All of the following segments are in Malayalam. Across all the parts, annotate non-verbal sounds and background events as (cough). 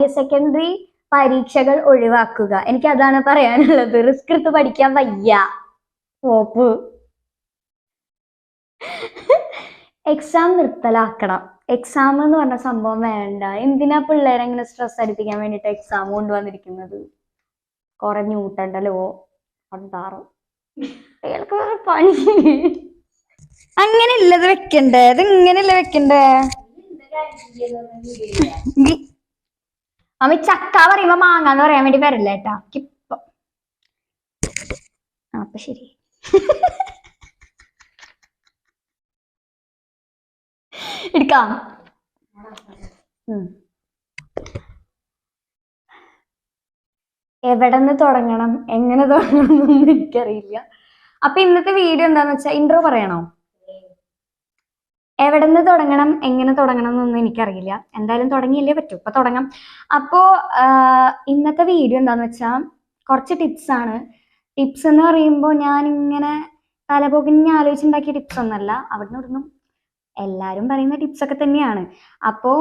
ഹയർ സെക്കൻഡറി പരീക്ഷകൾ ഒഴിവാക്കുക. എനിക്ക് അതാണ് പറയാനുള്ളത്. റിസ്ക് എടുത്ത് പഠിക്കാൻ വയ്യ. ഓപ്പ്. എക്സാം നിർത്തലാക്കണം. എക്സാം എന്ന് പറഞ്ഞ സംഭവം വേണ്ട. എന്തിനാ പിള്ളേരെ ഇങ്ങനെ സ്ട്രെസ് അടിപ്പിക്കാൻ വേണ്ടിട്ട് എക്സാം കൊണ്ടുവന്നിരിക്കുന്നത്? കുറെ ന്യൂട്ടണ്ടല്ലോ. ഉണ്ടാറും കുട്ടികൾക്ക് വേറെ പണി. അങ്ങനെ ഇല്ലത് വെക്കണ്ടേ? ഇത് ഇങ്ങനെയല്ലേ വെക്കണ്ടേ അമ്മ ചക്ക പറയുമ്പോ മാങ്ങാന്ന് പറയാൻ വേണ്ടി വരില്ല കേട്ടാ ഇപ്പൊ. അപ്പൊ ശരി. എടുക്കാം. എവിടെന്ന് തുടങ്ങണം? എങ്ങനെ തുടങ്ങണം എന്നൊന്നും എനിക്കറിയില്ല. അപ്പൊ ഇന്നത്തെ വീഡിയോ എന്താന്ന് വെച്ചാൽ ഇൻട്രോ പറയണോ? എവിടെ നിന്ന് തുടങ്ങണം എങ്ങനെ തുടങ്ങണം എന്നൊന്നും എനിക്കറിയില്ല. എന്തായാലും തുടങ്ങിയല്ലേ പറ്റൂ. ഇപ്പൊ തുടങ്ങാം. അപ്പോ ഇന്നത്തെ വീഡിയോ എന്താന്ന് വെച്ചാൽ കുറച്ച് ടിപ്സ് ആണ്. ടിപ്സ് എന്ന് പറയുമ്പോൾ ഞാൻ ഇങ്ങനെ തലപൊകിഞ്ഞ് ആലോചിച്ചുണ്ടാക്കിയ ടിപ്സ് ഒന്നല്ല. അവിടുന്ന് ഇവിടുന്നും എല്ലാരും പറയുന്ന ടിപ്സ് ഒക്കെ തന്നെയാണ്. അപ്പോ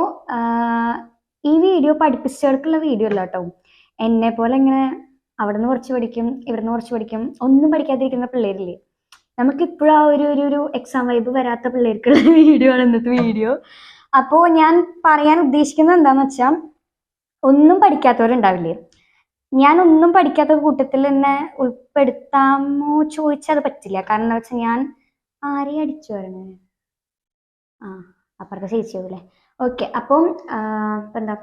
ഈ വീഡിയോ പഠിപ്പിച്ചവർക്കുള്ള വീഡിയോ അല്ല കേട്ടോ. എന്നെ പോലെ ഇങ്ങനെ അവിടുന്ന് കുറച്ച് പഠിക്കും ഇവിടുന്ന് കുറച്ച് പഠിക്കും ഒന്നും പഠിക്കാതിരിക്കുന്ന പിള്ളേരില്ലേ? നമുക്ക് ഇപ്പോഴും ആ ഒരു ഒരു ഒരു എക്സാം വൈബ് വരാത്ത പിള്ളേർക്കുള്ള (laughs) വീഡിയോ ആണ് ഇന്നത്തെ വീഡിയോ. അപ്പോൾ ഞാൻ പറയാൻ ഉദ്ദേശിക്കുന്നത് എന്താണെന്ന് വെച്ചാൽ ഒന്നും പഠിക്കാത്തവരുണ്ടാവില്ലേ? ഞാൻ ഒന്നും പഠിക്കാത്ത കൂട്ടത്തിൽ എന്നെ ഉൾപ്പെടുത്താമോ ചോദിച്ചാൽ അത് പറ്റില്ല. കാരണം എന്താ വെച്ചാൽ ഞാൻ ആരെ അടിച്ചു വരണേ? ആ അപ്പുറത്തെ ചേച്ചിയാവൂല്ലേ? ഓക്കെ അപ്പം എന്താ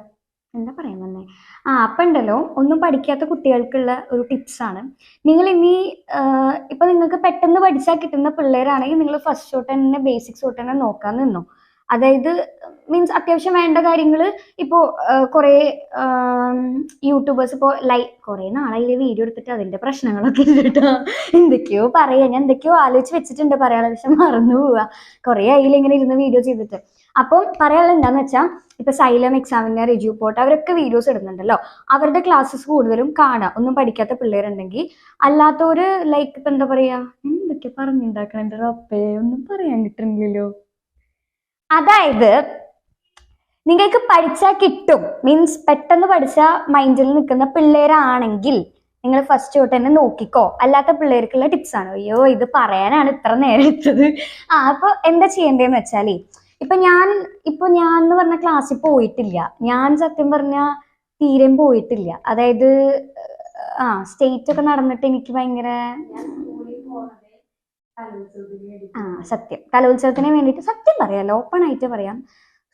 എന്താ പറയാൻ വന്നേ? ആ അപ്പം ഉണ്ടല്ലോ ഒന്നും പഠിക്കാത്ത കുട്ടികൾക്കുള്ള ഒരു ടിപ്സാണ് നിങ്ങൾ ഇനി ഇപ്പം നിങ്ങൾക്ക് പെട്ടെന്ന് പഠിച്ചാൽ കിട്ടുന്ന പിള്ളേരാണെങ്കിൽ നിങ്ങൾ ഫസ്റ്റ് തൊട്ട് തന്നെ ബേസിക്സ് തൊട്ട് തന്നെ നോക്കാൻ നിന്നോ. അതായത് മീൻസ് അത്യാവശ്യം വേണ്ട കാര്യങ്ങൾ ഇപ്പോൾ കുറേ യൂട്യൂബേഴ്സ് ഇപ്പോൾ ലൈ കുറേ നാളായില്ലേ വീഡിയോ എടുത്തിട്ട് അതിന്റെ പ്രശ്നങ്ങളൊക്കെ കേട്ടോ എന്തൊക്കെയോ പറയാം. ഞാൻ എന്തൊക്കെയോ ആലോചിച്ച് വെച്ചിട്ടുണ്ട് പറയാനുള്ള പക്ഷെ മറന്നു പോവുക കുറേ ആയില്ല ഇങ്ങനെ ഇരുന്ന് വീഡിയോ ചെയ്തിട്ട്. അപ്പം പറയാനുള്ള എന്താണെന്ന് വെച്ചാൽ ഇപ്പൊ സൈലം എക്സാമിന് റിജ്യൂ പോട്ട് അവരൊക്കെ വീഡിയോസ് ഇടുന്നുണ്ടല്ലോ. അവരുടെ ക്ലാസ്സസ് കൂടുതലും കാണാം. ഒന്നും പഠിക്കാത്ത പിള്ളേരുണ്ടെങ്കിൽ അല്ലാത്തവര് ലൈക്ക് ഇപ്പൊ എന്താ പറയാ? എന്തൊക്കെ പറഞ്ഞുണ്ടാക്കണം? എന്റെ ഒന്നും പറയാൻ കിട്ടുന്നില്ലല്ലോ അതായത് നിങ്ങൾക്ക് പഠിച്ചാൽ കിട്ടും. മീൻസ് പെട്ടെന്ന് പഠിച്ച മൈൻഡിൽ നിൽക്കുന്ന പിള്ളേരാണെങ്കിൽ നിങ്ങൾ ഫസ്റ്റ് തൊട്ട് തന്നെ നോക്കിക്കോ. അല്ലാത്ത പിള്ളേർക്കുള്ള ടിപ്സ് ആണ്. അയ്യോ ഇത് പറയാനാണ് ഇത്ര നേരം എടുത്തത്. ആ അപ്പൊ എന്താ ചെയ്യേണ്ടതെന്ന് വെച്ചാലേ ഇപ്പൊ ഞാൻ ഇപ്പൊ ഞാൻ എന്ന് പറഞ്ഞ ക്ലാസ്സിൽ പോയിട്ടില്ല. ഞാൻ സത്യം പറഞ്ഞ തീരെയും പോയിട്ടില്ല. അതായത് ആ സ്റ്റേറ്റ് ഒക്കെ നടന്നിട്ട് എനിക്ക് ഭയങ്കര ആ സത്യം. കലോത്സവത്തിന് വേണ്ടിയിട്ട് സത്യം പറയാം ഓപ്പൺ ആയിട്ട് പറയാം.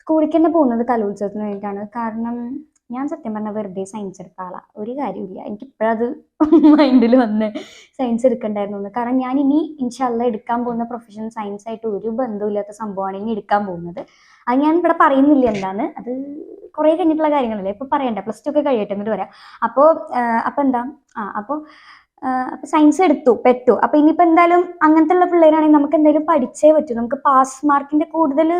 സ്കൂളിലേക്ക് തന്നെ പോകുന്നത് കലോത്സവത്തിന് വേണ്ടിയിട്ടാണ്. കാരണം ഞാൻ സത്യം പറഞ്ഞ വെറുതെ സയൻസ് എടുത്ത ആളാണ് ഒരു കാര്യമില്ല എനിക്ക് ഇപ്പോഴത് മൈൻഡിൽ (laughs) വന്ന് സയൻസ് എടുക്കണ്ടായിരുന്നു കാരണം ഞാൻ ഇനി ഇൻഷല്ല എടുക്കാൻ പോകുന്ന പ്രൊഫഷൻ സയൻസ് ആയിട്ട് ഒരു ബന്ധമില്ലാത്ത സംഭവമാണ് ഇനി എടുക്കാൻ പോകുന്നത്. അത് ഞാൻ ഇവിടെ പറയുന്നില്ല എന്താണ്. അത് കുറേ കഴിഞ്ഞിട്ടുള്ള കാര്യങ്ങളല്ലേ? ഇപ്പൊ പറയണ്ട. പ്ലസ് ടു ഒക്കെ കഴിയട്ടെ എന്നിട്ട് വരാം അപ്പോൾ അപ്പോൾ എന്താ? ആ അപ്പോൾ അപ്പോൾ സയൻസ് എടുത്തു പെട്ടു. അപ്പൊ ഇനിയിപ്പോ എന്തായാലും അങ്ങനത്തെ ഉള്ള പിള്ളേരാണെങ്കിൽ നമുക്ക് എന്തായാലും പഠിച്ചേ പറ്റൂ. നമുക്ക് പാസ് മാർക്കിന്റെ കൂടുതൽ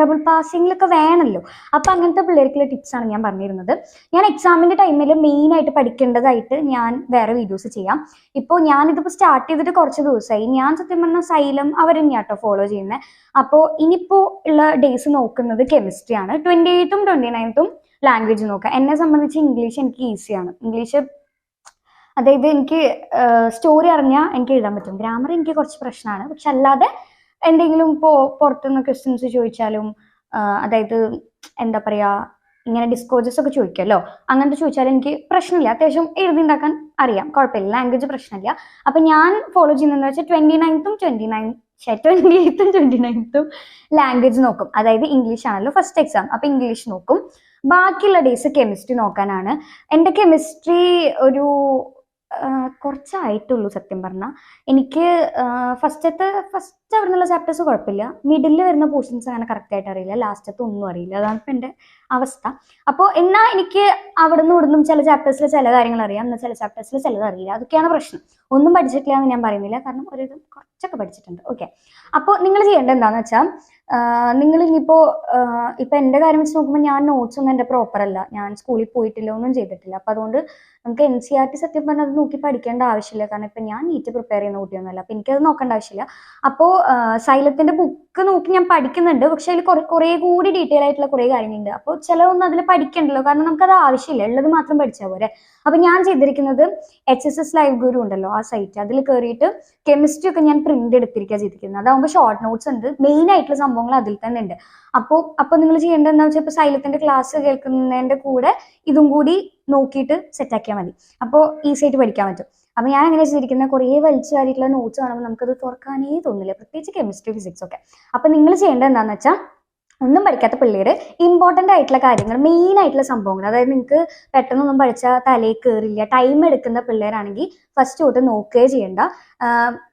ഡബിൾ പാസിങ്ങിലൊക്കെ വേണമല്ലോ അപ്പൊ അങ്ങനത്തെ പിള്ളേർക്കുള്ള ടിപ്സ് ആണ് ഞാൻ പറഞ്ഞിരുന്നത്. ഞാൻ എക്സാമിന്റെ ടൈമിൽ മെയിൻ ആയിട്ട് പഠിക്കേണ്ടതായിട്ട് ഞാൻ വേറെ വീഡിയോസ് ചെയ്യാം. ഇപ്പോൾ ഞാനിതിപ്പോൾ സ്റ്റാർട്ട് ചെയ്തിട്ട് കുറച്ച് ദിവസമായി. ഞാൻ സത്യം പറഞ്ഞാൽ സൈലം അവർ തന്നെയാട്ടോ ഫോളോ ചെയ്യുന്നത് അപ്പോൾ ഇനിയിപ്പോൾ ഉള്ള ഡേയ്സ് നോക്കുന്നത് കെമിസ്ട്രിയാണ് ട്വന്റി എയ്ത്തും ട്വന്റി നയൻത്തും ലാംഗ്വേജ് നോക്കുക എന്നെ സംബന്ധിച്ച് ഇംഗ്ലീഷ് എനിക്ക് ഈസിയാണ് ഇംഗ്ലീഷ് അതായത് എനിക്ക് സ്റ്റോറി അറിഞ്ഞാൽ എനിക്ക് എഴുതാൻ പറ്റും. ഗ്രാമർ എനിക്ക് കുറച്ച് പ്രശ്നമാണ്. പക്ഷെ അല്ലാതെ എന്തെങ്കിലും ഇപ്പോൾ പുറത്തുനിന്ന് ക്വസ്റ്റ്യൻസ് ചോദിച്ചാലും അതായത് എന്താ പറയുക ഇങ്ങനെ ഡിസ്കോജസ് ഒക്കെ ചോദിക്കുമല്ലോ അങ്ങനത്തെ ചോദിച്ചാൽ എനിക്ക് പ്രശ്നമില്ല. അത്യാവശ്യം എഴുതിണ്ടാക്കാൻ അറിയാം. കുഴപ്പമില്ല. ലാംഗ്വേജ് പ്രശ്നമില്ല. അപ്പൊ ഞാൻ ഫോളോ ചെയ്യുന്നതെന്ന് വെച്ചാൽ ട്വന്റി നയൻത്തും ട്വന്റി നയൻ ട്വന്റി എയ്ത്തും ട്വന്റി നയൻത്തും ലാംഗ്വേജ് നോക്കും. അതായത് ഇംഗ്ലീഷ് ആണല്ലോ ഫസ്റ്റ് എക്സാം അപ്പൊ ഇംഗ്ലീഷ് നോക്കും. ബാക്കിയുള്ള ഡേയ്സ് കെമിസ്ട്രി നോക്കാനാണ്. എന്റെ കെമിസ്ട്രി ഒരു കുറച്ചായിട്ടുള്ളൂ സത്യം പറഞ്ഞാൽ എനിക്ക് ഫസ്റ്റത്തെ ഫസ്റ്റ് അവിടെ നിന്നുള്ള ചാപ്റ്റേഴ്സ് കുഴപ്പമില്ല. മിഡിൽ വരുന്ന പോർഷൻസ് അങ്ങനെ കറക്റ്റ് ആയിട്ട് അറിയില്ല. ലാസ്റ്റത്തെ ഒന്നും അറിയില്ല. അതാണ് ഇപ്പം എന്റെ അവസ്ഥ. അപ്പോൾ എന്നാ എനിക്ക് അവിടെ നിന്ന് ഇവിടുന്നും ചില ചാപ്റ്റേഴ്സിൽ ചില കാര്യങ്ങൾ അറിയാം എന്നാൽ ചില ചാപ്റ്റേഴ്സിൽ ചിലത് അറിയില്ല. അതൊക്കെയാണ് പ്രശ്നം. ഒന്നും പഠിച്ചിട്ടില്ല എന്ന് ഞാൻ പറയുന്നില്ല കാരണം ഒരു കുറച്ചൊക്കെ പഠിച്ചിട്ടുണ്ട്. ഓക്കെ അപ്പോൾ നിങ്ങൾ ചെയ്യേണ്ടത് എന്താണെന്ന് വെച്ചാൽ നിങ്ങൾ ഇനിയിപ്പോൾ ഇപ്പം എന്റെ കാര്യം വെച്ച് നോക്കുമ്പോൾ ഞാൻ നോട്ട്സ് ഒന്നും എന്റെ പ്രോപ്പർ അല്ല. ഞാൻ സ്കൂളിൽ പോയിട്ടില്ല ഒന്നും ചെയ്തിട്ടില്ല. അപ്പം അതുകൊണ്ട് നമുക്ക് എൻ സി ആർ ടി സത്യം പറഞ്ഞാൽ അത് നോക്കി പഠിക്കേണ്ട ആവശ്യമില്ല. കാരണം ഇപ്പം ഞാൻ നീറ്റ് പ്രിപ്പയർ ചെയ്യുന്ന കുട്ടിയൊന്നുമല്ല. അപ്പം എനിക്കത് നോക്കേണ്ട ആവശ്യമില്ല. അപ്പോൾ സൈലത്തിന്റെ ബുക്ക് നോക്കി ഞാൻ പഠിക്കുന്നുണ്ട്. പക്ഷെ അതിൽ കുറേ കുറേ കൂടി ഡീറ്റെയിൽ ആയിട്ടുള്ള കുറേ കാര്യങ്ങളുണ്ട്. അപ്പോൾ ചിലവൊന്നും അതിൽ പഠിക്കണ്ടല്ലോ. കാരണം നമുക്കത് ആവശ്യമില്ല. ഉള്ളത് മാത്രം പഠിച്ചാൽ പോരെ. അപ്പൊ ഞാൻ ചെയ്തിരിക്കുന്നത് H S S live Guru ഉണ്ടല്ലോ ആ സൈറ്റ് അതിൽ കയറിയിട്ട് കെമിസ്ട്രി ഒക്കെ ഞാൻ പ്രിന്റ് എടുത്തിരിക്കുക ചെയ്തിരിക്കുന്നത്. അതാകുമ്പോൾ ഷോർട്ട് നോട്ട്സ് ഉണ്ട്. മെയിൻ ആയിട്ടുള്ള സംഭവങ്ങൾ അതിൽ തന്നെ ഉണ്ട്. അപ്പോൾ അപ്പോൾ നിങ്ങൾ ചെയ്യേണ്ടത് എന്താ വെച്ചാൽ ഇപ്പോൾ സൈലത്തിന്റെ ക്ലാസ് കേൾക്കുന്നതിന്റെ കൂടെ ഇതും കൂടി നോക്കിയിട്ട് സെറ്റ് ആക്കിയാൽ മതി. അപ്പോൾ ഈസി ആയിട്ട് പഠിക്കാൻ പറ്റും. അപ്പൊ ഞാൻ അങ്ങനെ ചെയ്തിരിക്കുന്ന കുറേ വലിച്ചു വാരിയിട്ടുള്ള നോട്ട്സ് കാണുമ്പോൾ നമുക്കത് തുറക്കാനേ തോന്നില്ല. പ്രത്യേകിച്ച് കെമിസ്ട്രി ഫിസിക്സ് ഒക്കെ. അപ്പൊ നിങ്ങൾ ചെയ്യേണ്ടത് എന്താണെന്ന് വെച്ചാൽ ഒന്നും പഠിക്കാത്ത പിള്ളേർ ഇമ്പോർട്ടന്റ് ആയിട്ടുള്ള കാര്യങ്ങൾ മെയിൻ ആയിട്ടുള്ള സംഭവങ്ങൾ. അതായത് നിങ്ങൾക്ക് പെട്ടെന്നൊന്നും പഠിച്ചാൽ തലയിൽ കയറില്ല ടൈം എടുക്കുന്ന പിള്ളേരാണെങ്കിൽ ഫസ്റ്റ് തൊട്ട് നോക്കുകയേ ചെയ്യണ്ട.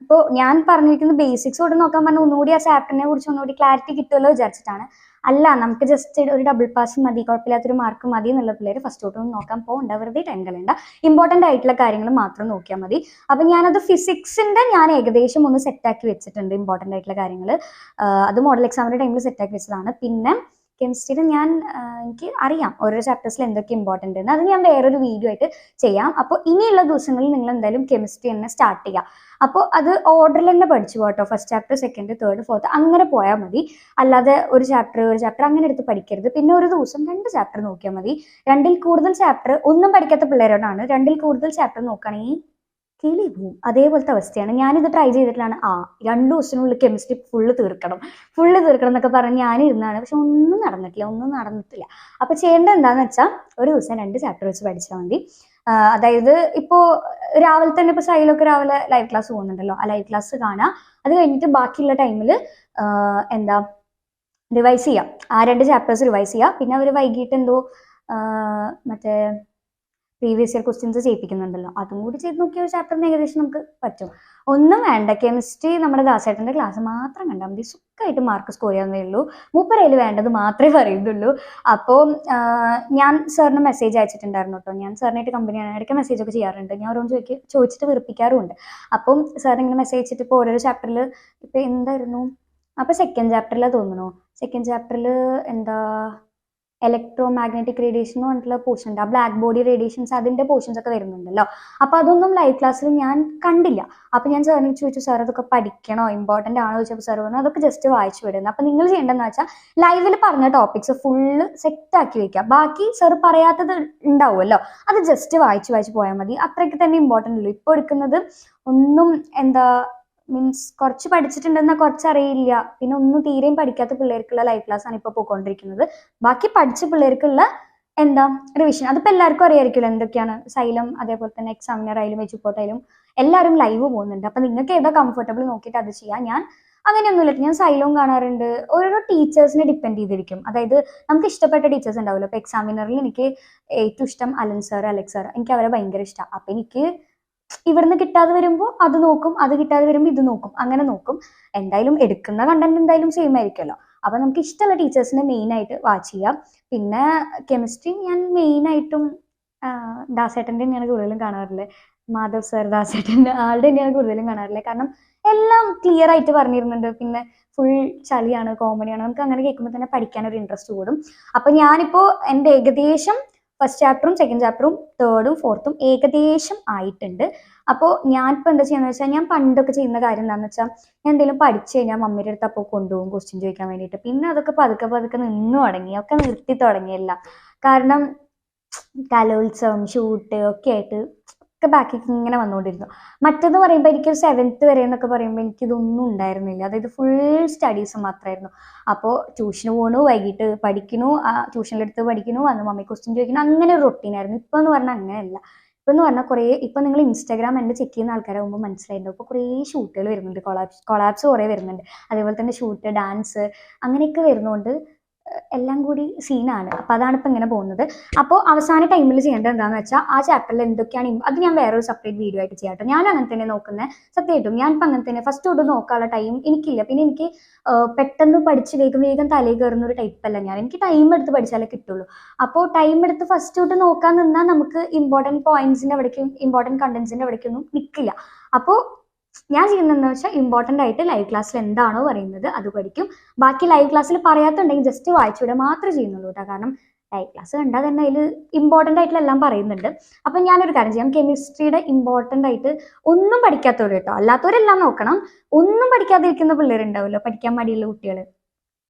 ഇപ്പോൾ ഞാൻ പറഞ്ഞിരിക്കുന്ന ബേസിക്സ് തൊട്ട് നോക്കാൻ പറഞ്ഞാൽ ഒന്നുകൂടി ആ ചാപ്റ്ററിനെ കുറിച്ച് ഒന്നുകൂടി ക്ലാരിറ്റി കിട്ടുമല്ലോ വിചാരിച്ചിട്ടാണ്. അല്ല നമുക്ക് ജസ്റ്റ് ഒരു ഡബിൾ പാസ് മതി കുഴപ്പമില്ലാത്തൊരു മാർക്ക് മതി എന്നുള്ള പിള്ളേർ ഫസ്റ്റ് തൊട്ട് ഒന്നും നോക്കാൻ പോകണ്ട വെറുതെ ടൈം കളയണ്ട ഇമ്പോർട്ടന്റ് ആയിട്ടുള്ള കാര്യങ്ങൾ മാത്രം നോക്കിയാൽ മതി. അപ്പം ഞാനത് ഫിസിക്സിന്റെ ഞാൻ ഏകദേശം ഒന്ന് സെറ്റാക്കി വെച്ചിട്ടുണ്ട് ഇമ്പോർട്ടന്റ് ആയിട്ടുള്ള കാര്യങ്ങൾ അത് മോഡൽ എക്സാമിന്റെ ടൈമിൽ സെറ്റാക്കി വെച്ചതാണ്. പിന്നെ കെമിസ്ട്രിയിൽ ഞാൻ എനിക്ക് അറിയാം ഓരോ ചാപ്റ്റേഴ്സിൽ എന്തൊക്കെ ഇമ്പോർട്ടന്റ് എന്ന് അത് ഞാൻ വേറൊരു വീഡിയോ ആയിട്ട് ചെയ്യാം. അപ്പോൾ ഇനിയുള്ള ദിവസങ്ങളിൽ നിങ്ങൾ എന്തായാലും കെമിസ്ട്രി തന്നെ സ്റ്റാർട്ട് ചെയ്യുക അപ്പോൾ അത് ഓർഡറിൽ തന്നെ പഠിച്ചു പോട്ടോ first chapter second third fourth അങ്ങനെ പോയാൽ മതി. അല്ലാതെ ഒരു ചാപ്റ്റർ ഒരു ചാപ്റ്റർ അങ്ങനെ എടുത്ത് പഠിക്കരുത്. പിന്നെ ഒരു ദിവസം രണ്ട് ചാപ്റ്റർ നോക്കിയാൽ മതി. രണ്ടിൽ കൂടുതൽ ചാപ്റ്റർ ഒന്നും പഠിക്കാത്ത പിള്ളേരോടാണ്. രണ്ടിൽ കൂടുതൽ ചാപ്റ്റർ നോക്കുകയാണെങ്കിൽ കിളി പോവും അതേപോലത്തെ അവസ്ഥയാണ്. ഞാനിത് ട്രൈ ചെയ്തിട്ടാണ് ആ രണ്ടു ദിവസത്തിനുള്ളിൽ കെമിസ്ട്രി ഫുള്ള് തീർക്കണം. ഫുള്ള് തീർക്കണം എന്നൊക്കെ പറഞ്ഞ് ഞാനിരുന്നാണ് പക്ഷെ ഒന്നും നടന്നിട്ടില്ല. ഒന്നും നടന്നിട്ടില്ല. അപ്പൊ ചെയ്യേണ്ടത് എന്താന്ന് വെച്ചാൽ ഒരു ദിവസം രണ്ട് ചാപ്റ്റർ വെച്ച് പഠിച്ചാൽ മതി. അതായത് ഇപ്പോ രാവിലെ തന്നെ ഇപ്പൊ സൈലൊക്കെ രാവിലെ ലൈവ് ക്ലാസ് പോകുന്നുണ്ടല്ലോ. ആ ലൈവ് ക്ലാസ് കാണാം. അത് കഴിഞ്ഞിട്ട് ബാക്കിയുള്ള ടൈമിൽ എന്താ റിവൈസ് ചെയ്യാം. ആ രണ്ട് ചാപ്റ്റേഴ്സ് റിവൈസ് ചെയ്യാം. പിന്നെ അവർ വൈകിട്ട് എന്തോ മറ്റേ പ്രീവിയസ് ഇയർ ക്വസ്റ്റ്യൻസ് ചെയ്യിപ്പിക്കുന്നുണ്ടല്ലോ. അതും കൂടി ചെയ്ത് നോക്കിയ ഒരു ചാപ്റ്ററിന് ഏകദേശം നമുക്ക് പറ്റും. ഒന്നും വേണ്ട കെമിസ്ട്രി നമ്മുടെ ദാസേട്ടന്റെ ക്ലാസ് മാത്രം കണ്ടാൽ മതി. സുഖമായിട്ട് മാർക്ക് സ്കോർ ചെയ്യാവുന്നേ ഉള്ളൂ. മൂപ്പരയിൽ വേണ്ടത് മാത്രമേ പറയുന്നുള്ളൂ. അപ്പോൾ ഞാൻ സാറിന് മെസ്സേജ് അയച്ചിട്ടുണ്ടായിരുന്നു കേട്ടോ. ഞാൻ സാറിനായിട്ട് കമ്പനിയാണ് ഇടയ്ക്ക് മെസ്സേജ് ഒക്കെ ചെയ്യാറുണ്ട്. ഞാൻ ഓരോന്ന് ചോദിക്കുക ചോദിച്ചിട്ട് വെറുപ്പിക്കാറുമുണ്ട്. അപ്പം സാറിങ്ങനെ മെസ്സേജ് അയച്ചിട്ട് ഇപ്പോൾ ഓരോരോ ചാപ്റ്ററിൽ ഇപ്പോൾ എന്തായിരുന്നു? അപ്പോൾ സെക്കൻഡ് ചാപ്റ്ററിലാണ് തോന്നുന്നു സെക്കൻഡ് ചാപ്റ്ററിൽ എന്താ ഇലക്ട്രോ മാഗ്നറ്റിക് റേഡിയേഷൻ എന്ന് പറഞ്ഞിട്ടുള്ള പോർഷൻ ഉണ്ട്. ആ ബ്ലാക്ക് ബോഡി റേഡിയേഷൻസ് അതിന്റെ പോർഷൻസ് ഒക്കെ വരുന്നുണ്ടല്ലോ. അപ്പൊ അതൊന്നും ലൈവ് ക്ലാസ്സിൽ ഞാൻ കണ്ടില്ല. അപ്പൊ ഞാൻ സാറിന് ചോദിച്ചു സാർ അതൊക്കെ പഠിക്കണോ? ഇമ്പോർട്ടന്റ് ആണോ? ചോദിച്ചപ്പോൾ സാർ പറഞ്ഞു അതൊക്കെ ജസ്റ്റ് വായിച്ചു വിടുന്നു അപ്പൊ നിങ്ങൾ ചെയ്യേണ്ടതെന്ന് വെച്ചാൽ ലൈവിൽ പറഞ്ഞ ടോപ്പിക്സ് ഫുള്ള് സെറ്റ് ആക്കി വെക്കുക ബാക്കി സാർ പറയാത്തത് ഉണ്ടാവുമല്ലോ. അത് ജസ്റ്റ് വായിച്ച് വായിച്ച് പോയാൽ മതി. അത്രയ്ക്ക് തന്നെ ഇമ്പോർട്ടന്റ് ഉള്ളൂ. ഇപ്പോൾ എടുക്കുന്നത് ഒന്നും എന്താ മീൻസ് കുറച്ച് പഠിച്ചിട്ടുണ്ടെന്നാൽ കുറച്ച് അറിയില്ല പിന്നെ ഒന്നും തീരെയും പഠിക്കാത്ത പിള്ളേർക്കുള്ള ലൈവ് ക്ലാസ് ആണ് ഇപ്പോൾ പോയിക്കൊണ്ടിരിക്കുന്നത്. ബാക്കി പഠിച്ച പിള്ളേർക്കുള്ള എന്താ റിവിഷൻ അതിപ്പോൾ എല്ലാവർക്കും അറിയായിരിക്കുമല്ലോ എന്തൊക്കെയാണ് സൈലം അതേപോലെ തന്നെ എക്സാമിനർ ആയാലും എച്ചുപോർട്ടായാലും എല്ലാവരും ലൈവ് പോകുന്നുണ്ട്. അപ്പം നിങ്ങൾക്ക് ഏതാ കംഫർട്ടബിൾ നോക്കിയിട്ട് അത് ചെയ്യാം. ഞാൻ അങ്ങനെയൊന്നുമില്ല ഞാൻ സൈലവും കാണാറുണ്ട്. ഓരോരോ ടീച്ചേഴ്സിനെ ഡിപ്പെൻഡ് ചെയ്തിരിക്കും. അതായത് നമുക്ക് ഇഷ്ടപ്പെട്ട ടീച്ചേഴ്സ് ഉണ്ടാവുമല്ലോ. ഇപ്പോൾ എക്സാമിനറിൽ എനിക്ക് ഏറ്റവും ഇഷ്ടം അലൻ സാർ അലക്സ് സാർ എനിക്ക് അവരെ ഭയങ്കര ഇഷ്ടമാണ് അപ്പം എനിക്ക് ഇവിടുന്ന് കിട്ടാതെ വരുമ്പോൾ അത് നോക്കും അത് കിട്ടാതെ വരുമ്പോൾ ഇത് നോക്കും അങ്ങനെ നോക്കും. എന്തായാലും എടുക്കുന്ന കണ്ടന്റ് എന്തായാലും സെയിം ആയിരിക്കുമല്ലോ. അപ്പൊ നമുക്ക് ഇഷ്ടമുള്ള ടീച്ചേഴ്സിനെ മെയിൻ ആയിട്ട് വാച്ച് ചെയ്യാം. പിന്നെ കെമിസ്ട്രി ഞാൻ മെയിൻ ആയിട്ടും ദാസേട്ടന്റെ തന്നെയാണ് കൂടുതലും കാണാറുള്ളത്. മാധവ് സർ ദാസേട്ടൻ ആളുടെ തന്നെയാണ് കൂടുതലും കാണാറുള്ളത്. കാരണം എല്ലാം ക്ലിയർ ആയിട്ട് പറഞ്ഞിരുന്നുണ്ട്. പിന്നെ ഫുൾ ചളിയാണ് കോമഡിയാണ് നമുക്ക് അങ്ങനെ കേൾക്കുമ്പോൾ തന്നെ പഠിക്കാൻ ഒരു ഇൻട്രസ്റ്റ് കൂടും. അപ്പൊ ഞാനിപ്പോ എന്റെ ഏകദേശം ഫസ്റ്റ് ചാപ്റ്ററും സെക്കൻഡ് ചാപ്റ്ററും തേർഡും ഫോർത്തും ഏകദേശം ആയിട്ടുണ്ട്. അപ്പോൾ ഞാനിപ്പോൾ എന്താ ചെയ്യുന്നത് വെച്ചാൽ ഞാൻ പണ്ടൊക്കെ ചെയ്യുന്ന കാര്യം എന്താണെന്ന് വെച്ചാൽ ഞാൻ എന്തെങ്കിലും പഠിച്ചു കഴിഞ്ഞാൽ മമ്മിയുടെ അടുത്ത് അപ്പോൾ കൊണ്ടുപോകും ക്വസ്റ്റ്യൻ ചോദിക്കാൻ വേണ്ടിയിട്ട്. പിന്നെ അതൊക്കെ പതുക്കെ പതുക്കെ നിന്ന് തുടങ്ങി ഒക്കെ നിർത്തി തുടങ്ങിയല്ല. കാരണം കലോത്സവം ഷൂട്ട് ഒക്കെ ആയിട്ട് ഒക്കെ ബാക്കിലേക്ക് ഇങ്ങനെ വന്നുകൊണ്ടിരുന്നു. മറ്റേത് പറയുമ്പോൾ എനിക്ക് സെവൻത്ത് വരെ എന്നൊക്കെ പറയുമ്പോൾ എനിക്കിതൊന്നും ഉണ്ടായിരുന്നില്ല. അതായത് ഫുൾ സ്റ്റഡീസ് മാത്രമായിരുന്നു അപ്പോൾ ട്യൂഷന് പോകണു വൈകിട്ട് പഠിക്കണു ട്യൂഷനിലെടുത്ത് പഠിക്കണു അന്ന് മമ്മി ക്വസ്റ്റ്യൻ ചോദിക്കണം അങ്ങനെ ഒരു റൊട്ടീനായിരുന്നു ഇപ്പം എന്ന് പറഞ്ഞാൽ അങ്ങനെയല്ല. ഇപ്പം എന്ന് പറഞ്ഞാൽ കുറേ ഇപ്പം നിങ്ങൾ ഇൻസ്റ്റാഗ്രാം എന്റെ ചെക്ക് ചെയ്യുന്ന ആൾക്കാരാകുമ്പോൾ മനസ്സിലായിട്ടുണ്ടാവും ഇപ്പോൾ കുറേ ഷൂട്ടുകൾ വരുന്നുണ്ട്. കൊളാപ്സ് കൊളാപ്സ് കുറേ വരുന്നുണ്ട്. അതേപോലെ തന്നെ ഷൂട്ട് ഡാൻസ് അങ്ങനെയൊക്കെ വരുന്നതുകൊണ്ട് എല്ലാം കൂടി സീനാണ്. അപ്പോൾ അതാണ് ഇപ്പം ഇങ്ങനെ പോകുന്നത്. അപ്പോൾ അവസാന ടൈമിൽ ചെയ്യേണ്ടത് എന്താണെന്ന് വെച്ചാൽ ആ ചാപ്റ്ററിൽ എന്തൊക്കെയാണ് അത് ഞാൻ വേറൊരു സെപ്പറേറ്റ് വീഡിയോ ആയിട്ട് ചെയ്യാട്ടോ ഞാൻ അങ്ങനെ തന്നെ നോക്കുന്നത് സത്യമായിട്ടും ഞാൻ ഇപ്പം അങ്ങനെ തന്നെ ഫസ്റ്റ് തൊട്ട് നോക്കാനുള്ള ടൈം എനിക്കില്ല. പിന്നെ എനിക്ക് പെട്ടെന്ന് പഠിച്ച് വേഗം വേഗം തലയിൽ കയറുന്ന ഒരു ടൈപ്പ് അല്ല ഞാൻ. എനിക്ക് ടൈം എടുത്ത് പഠിച്ചാലേ കിട്ടുള്ളൂ. അപ്പോൾ ടൈം എടുത്ത് ഫസ്റ്റ് തൊട്ട് നോക്കാൻ നിന്നാൽ നമുക്ക് ഇമ്പോർട്ടന്റ് പോയിന്റ്സിന്റെ അവിടേക്കും ഇമ്പോർട്ടന്റ് കണ്ടന്റ്സിന്റെ അവിടേക്കൊന്നും നിൽക്കില്ല അപ്പോൾ ഞാൻ ചെയ്യുന്നതെന്ന് വെച്ചാൽ ഇമ്പോർട്ടന്റ് ആയിട്ട് ലൈവ് ക്ലാസ്സിൽ എന്താണോ പറയുന്നത് അത് പഠിക്കും. ബാക്കി ലൈവ് ക്ലാസ്സിൽ പറയാത്തുണ്ടെങ്കിൽ ജസ്റ്റ് വായിച്ചുവിടെ മാത്രമേ ചെയ്യുന്നുള്ളൂ കേട്ടോ. കാരണം ലൈവ് ക്ലാസ് കണ്ടാൽ തന്നെ അതിൽ ഇമ്പോർട്ടന്റ് ആയിട്ടുള്ള എല്ലാം പറയുന്നുണ്ട്. അപ്പം ഞാനൊരു കാര്യം ചെയ്യാം. കെമിസ്ട്രിയുടെ ഇമ്പോർട്ടന്റ് ആയിട്ട് ഒന്നും പഠിക്കാത്തവർ കേട്ടോ. അല്ലാത്തവരെല്ലാം നോക്കണം. ഒന്നും പഠിക്കാതിരിക്കുന്ന പിള്ളേരുണ്ടാവുമല്ലോ പഠിക്കാൻ മടിയുള്ള കുട്ടികൾ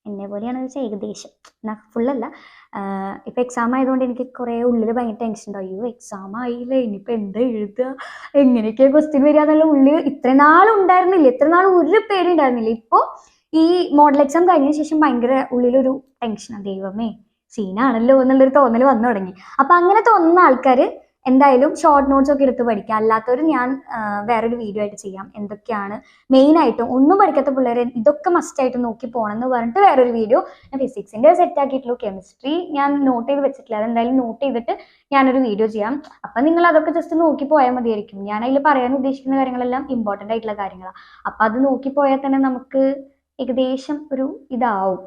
എന്നെ പോലെയാണ് വെച്ചാൽ ഏകദേശം. എന്നാൽ ഫുള്ളല്ല ഇപ്പം എക്സാം ആയതുകൊണ്ട് എനിക്ക് കുറേ ഉള്ളിൽ ഭയങ്കര ടെൻഷൻ ഉണ്ടാവും. അയ്യോ എക്സാം ആയില്ലേ? ഇനിയിപ്പോൾ എന്താ എഴുതുക എങ്ങനെയൊക്കെ ക്വസ്റ്റ്യൻ വരിക എന്നുള്ള ഉള്ളിൽ ഇത്ര നാളും ഉണ്ടായിരുന്നില്ല. ഇത്ര നാൾ ഒരു പേര് ഉണ്ടായിരുന്നില്ല. ഇപ്പോൾ ഈ മോഡൽ എക്സാം കഴിഞ്ഞ ശേഷം ഭയങ്കര ഉള്ളിലൊരു ടെൻഷനാണ് ദൈവമേ സീനാണല്ലോ എന്നുള്ളൊരു തോന്നൽ വന്നു തുടങ്ങി. അപ്പം അങ്ങനെ തോന്നുന്ന ആൾക്കാർ എന്തായാലും ഷോർട്ട് നോട്ട്സ് ഒക്കെ എടുത്ത് പഠിക്കുക അല്ലാത്തവർ ഞാൻ വേറൊരു വീഡിയോ ആയിട്ട് ചെയ്യാം. എന്തൊക്കെയാണ് മെയിൻ ആയിട്ടും ഒന്നും പഠിക്കാത്ത പിള്ളേരെ ഇതൊക്കെ മസ്റ്റ് ആയിട്ട് നോക്കി പോകണം എന്ന് പറഞ്ഞിട്ട് വേറൊരു വീഡിയോ ഞാൻ ഫിസിക്സിന്റെ സെറ്റ് ആക്കിയിട്ടുള്ളൂ. കെമിസ്ട്രി ഞാൻ നോട്ട് ചെയ്ത് വെച്ചിട്ടില്ല. അതെന്തായാലും നോട്ട് ചെയ്തിട്ട് ഞാനൊരു വീഡിയോ ചെയ്യാം. അപ്പം നിങ്ങൾ അതൊക്കെ ജസ്റ്റ് നോക്കി പോയാൽ മതിയായിരിക്കും. ഞാൻ അതിൽ പറയാൻ ഉദ്ദേശിക്കുന്ന കാര്യങ്ങളെല്ലാം ഇമ്പോർട്ടന്റ് ആയിട്ടുള്ള കാര്യങ്ങളാണ് അപ്പം അത് നോക്കി പോയാൽ തന്നെ നമുക്ക് ഏകദേശം ഒരു ഇതാവും.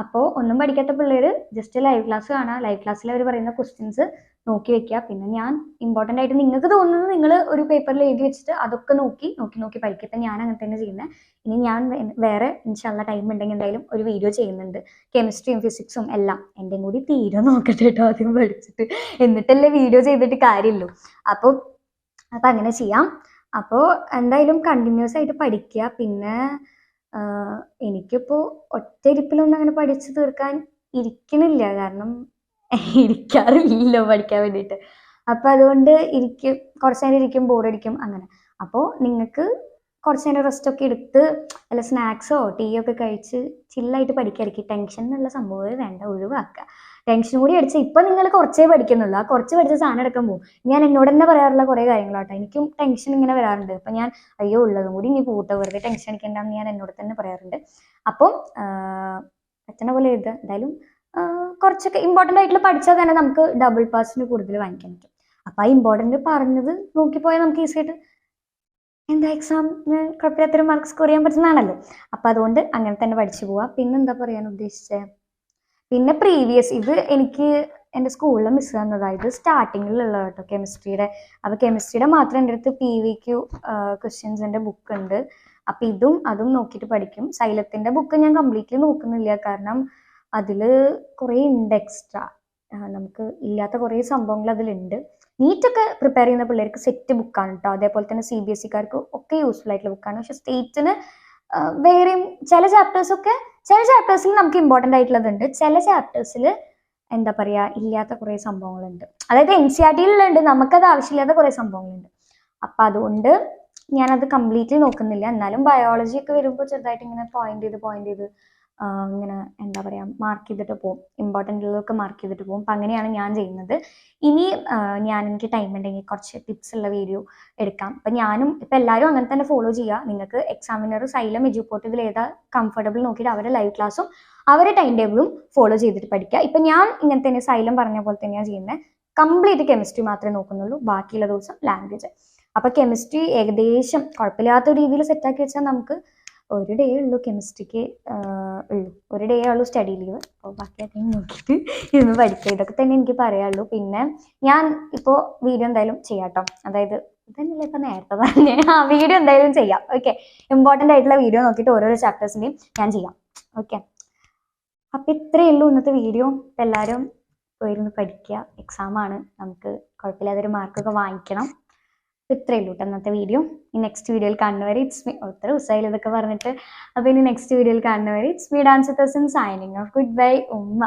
അപ്പോൾ ഒന്നും പഠിക്കാത്ത പിള്ളേർ ജസ്റ്റ് ലൈവ് ക്ലാസ് കാണുക ലൈവ് ക്ലാസ്സിൽ അവർ പറയുന്ന ക്വസ്റ്റ്യൻസ് നോക്കി വെക്കുക പിന്നെ ഞാൻ ഇമ്പോർട്ടന്റ് ആയിട്ട് നിങ്ങൾക്ക് തോന്നുന്നത് നിങ്ങൾ ഒരു പേപ്പറിൽ എഴുതി വെച്ചിട്ട് അതൊക്കെ നോക്കി നോക്കി നോക്കി പഠിക്കുക ഇപ്പം ഞാൻ അങ്ങനെ തന്നെ ചെയ്യുന്നത് ഇനി ഞാൻ വേറെ ഇൻഷാല്ല ടൈം ഉണ്ടെങ്കിൽ എന്തായാലും ഒരു വീഡിയോ ചെയ്യുന്നുണ്ട്. കെമിസ്ട്രിയും ഫിസിക്സും എല്ലാം. എന്റെയും കൂടി തീരെ നോക്കട്ടെ കേട്ടോ ആദ്യം പഠിച്ചിട്ട്. എന്നിട്ടല്ലേ വീഡിയോ ചെയ്തിട്ട് കാര്യമുള്ളൂ അപ്പോൾ അപ്പം അങ്ങനെ ചെയ്യാം. അപ്പോൾ എന്തായാലും കണ്ടിന്യൂസ് ആയിട്ട് പഠിക്കുക പിന്നെ എനിക്കിപ്പോൾ ഒറ്റയിരിപ്പിലൊന്നും അങ്ങനെ പഠിച്ചു തീർക്കാൻ ഇരിക്കണില്ല. കാരണം ഇരിക്കാറില്ലല്ലോ പഠിക്കാൻ വേണ്ടിയിട്ട്. അപ്പം അതുകൊണ്ട് ഇരിക്കും കുറച്ച് നേരം ഇരിക്കും ബോറടിക്കും അങ്ങനെ. അപ്പോൾ നിങ്ങൾക്ക് കുറച്ച് നേരം റെസ്റ്റ് ഒക്കെ എടുത്ത് അല്ല സ്നാക്സോ ടീയോ ഒക്കെ കഴിച്ച് ചില്ലായിട്ട് പഠിക്കാതിരിക്കും ടെൻഷൻ എന്നുള്ള സംഭവം വേണ്ട ഒഴിവാക്കുക. ടെൻഷൻ കൂടി അടിച്ച് ഇപ്പം നിങ്ങൾ കുറച്ചേ പഠിക്കുന്നുള്ളൂ. ആ കുറച്ച് പഠിച്ച സാധനം എടുക്കാൻ പോകും ഞാൻ എന്നോട് തന്നെ പറയാറുള്ള കുറേ കാര്യങ്ങളാട്ടോ. എനിക്കും ടെൻഷൻ ഇങ്ങനെ വരാറുണ്ട്. അപ്പം ഞാൻ അയ്യോ ഉള്ളതും കൂടി ഇനി പൂട്ട. വെറുതെ ടെൻഷൻ അടിക്കണ്ടെന്ന് ഞാൻ എന്നോട് തന്നെ പറയാറുണ്ട്. അപ്പം പറ്റണ പോലെ എഴുതുക. എന്തായാലും കുറച്ചൊക്കെ ഇമ്പോർട്ടന്റ് ആയിട്ടുള്ള പഠിച്ചാൽ തന്നെ നമുക്ക് ഡബിൾ പാസിന് കൂടുതൽ വാങ്ങിക്കാൻ പറ്റും. അപ്പം ആ ഇമ്പോർട്ടന്റ് പറഞ്ഞത് നോക്കിപ്പോയാൽ നമുക്ക് ഈസി ആയിട്ട് എന്താ എക്സാമിന് കുഴപ്പമില്ലാത്തൊരു മാർക്ക് സ്കോർ ചെയ്യാൻ പറ്റുന്നതാണല്ലോ. അപ്പം അതുകൊണ്ട് അങ്ങനെ തന്നെ പഠിച്ചു പോവാം. പിന്നെന്താ പറയാൻ ഉദ്ദേശിച്ചത് പിന്നെ പ്രീവിയസ് ഇത് എനിക്ക് എന്റെ സ്കൂളിൽ മിസ് തന്നതാണ് ഇത് സ്റ്റാർട്ടിങ്ങിലുള്ള കേട്ടോ കെമിസ്ട്രിയുടെ അപ്പോൾ കെമിസ്ട്രിയുടെ മാത്രം എന്റെ അടുത്ത് പി വി ക്യു ക്വസ്റ്റ്യൻസിന്റെ ബുക്ക് ഉണ്ട്. അപ്പം ഇതും അതും നോക്കിയിട്ട് പഠിക്കും. സൈലത്തിന്റെ ബുക്ക് ഞാൻ കംപ്ലീറ്റ്ലി നോക്കുന്നില്ല. കാരണം അതിൽ കുറേ ഉണ്ട് എക്സ്ട്രാ നമുക്ക് ഇല്ലാത്ത കുറേ സംഭവങ്ങൾ അതിലുണ്ട്. നീറ്റൊക്കെ പ്രിപ്പയർ ചെയ്യുന്ന പിള്ളേർക്ക് സെറ്റ് ബുക്കാണ് കേട്ടോ അതേപോലെ തന്നെ സി ബി എസ് സിക്കാർക്ക് ഒക്കെ യൂസ്ഫുൾ ആയിട്ടുള്ള ബുക്കാണ് പക്ഷെ സ്റ്റേറ്റിന് വേറെയും ചില ചാപ്റ്റേഴ്സൊക്കെ ചില ചാപ്റ്റേഴ്സിൽ നമുക്ക് ഇമ്പോർട്ടന്റ് ആയിട്ടുള്ളതുണ്ട്. ചില ചാപ്റ്റേഴ്സിൽ എന്താ പറയുക ഇല്ലാത്ത കുറേ സംഭവങ്ങളുണ്ട്. അതായത് എൻ സി ആർ ടിയിലുണ്ട് നമുക്കത് ആവശ്യമില്ലാത്ത കുറേ സംഭവങ്ങളുണ്ട്. അപ്പം അതുകൊണ്ട് ഞാനത് കംപ്ലീറ്റ്ലി നോക്കുന്നില്ല. എന്നാലും ബയോളജി ഒക്കെ വരുമ്പോൾ ചെറുതായിട്ട് ഇങ്ങനെ പോയിന്റ് ചെയ്ത് പോയിന്റ് ചെയ്ത് ഇങ്ങനെ എന്താ പറയുക മാർക്ക് ചെയ്തിട്ട് പോകും ഉള്ളതൊക്കെ മാർക്ക് ചെയ്തിട്ട് പോകും അപ്പം അങ്ങനെയാണ് ഞാൻ ചെയ്യുന്നത്. ഇനി ഞാൻ എനിക്ക് ടൈം ഉണ്ടെങ്കിൽ കുറച്ച് ടിപ്സ് ഉള്ള വീഡിയോ എടുക്കാം. അപ്പം ഞാനും ഇപ്പം എല്ലാവരും അങ്ങനെ തന്നെ ഫോളോ ചെയ്യുക. നിങ്ങൾക്ക് എക്സാമിനർ സൈലം എജ്യൂപ്പോർട്ട് ഇതിൽ ഏതാ കംഫർട്ടബിൾ നോക്കിയിട്ട് അവരുടെ ലൈവ് ക്ലാസ്സും അവരുടെ ടൈം ടേബിളും ഫോളോ ചെയ്തിട്ട് പഠിക്കുക. ഇപ്പം ഞാൻ ഇങ്ങനെ തന്നെ സൈലം പറഞ്ഞ പോലെ തന്നെയാണ് ചെയ്യുന്നത്. കംപ്ലീറ്റ് കെമിസ്ട്രി മാത്രമേ നോക്കുന്നുള്ളൂ. ബാക്കിയുള്ള ദിവസം ലാംഗ്വേജ് അപ്പോൾ കെമിസ്ട്രി ഏകദേശം കുഴപ്പമില്ലാത്ത രീതിയിൽ സെറ്റാക്കി വെച്ചാൽ നമുക്ക് ഒരു ഡേ ഉള്ളൂ കെമിസ്ട്രിക്ക് ഉള്ളൂ. ഒരു ഡേ ഉള്ളൂ സ്റ്റഡി ലീവ് അപ്പോൾ ബാക്കി അധികം നോക്കിയിട്ട് ഇരുന്ന് പഠിക്കുക ഇതൊക്കെ തന്നെ എനിക്ക് പറയാനുള്ളൂ. പിന്നെ ഞാൻ ഇപ്പോൾ വീഡിയോ എന്തായാലും ചെയ്യാട്ടോ അതായത് ഇതന്നെയല്ലേ ഇപ്പം നേരത്തെ പറഞ്ഞേ. ആ വീഡിയോ എന്തായാലും ചെയ്യാം. ഓക്കെ ഇമ്പോർട്ടന്റ് ആയിട്ടുള്ള വീഡിയോ നോക്കിയിട്ട് ഓരോരോ ചാപ്റ്റേഴ്സിന്റെയും ഞാൻ ചെയ്യാം. ഓക്കെ അപ്പം ഇത്രയേ ഉള്ളൂ ഇന്നത്തെ വീഡിയോ എല്ലാവരും പോയിരുന്ന് പഠിക്കുക. എക്സാമാണ് നമുക്ക് കുഴപ്പമില്ലാതൊരു മാർക്കൊക്കെ വാങ്ങിക്കണം. ഇത്രയേ ഉള്ളൂ കേട്ടോ ഇന്നത്തെ വീഡിയോ ഈ നെക്സ്റ്റ് വീഡിയോയിൽ കാണുന്നവരെ ഇറ്റ്സ് മീ ഒത്തിരി ദിവസമായാലും ഇതൊക്കെ പറഞ്ഞിട്ട്. അപ്പോൾ ഇനി നെക്സ്റ്റ് വീഡിയോയിൽ കാണുന്നവരെ it's me dance thousand signing off good bye ഉമ്മ.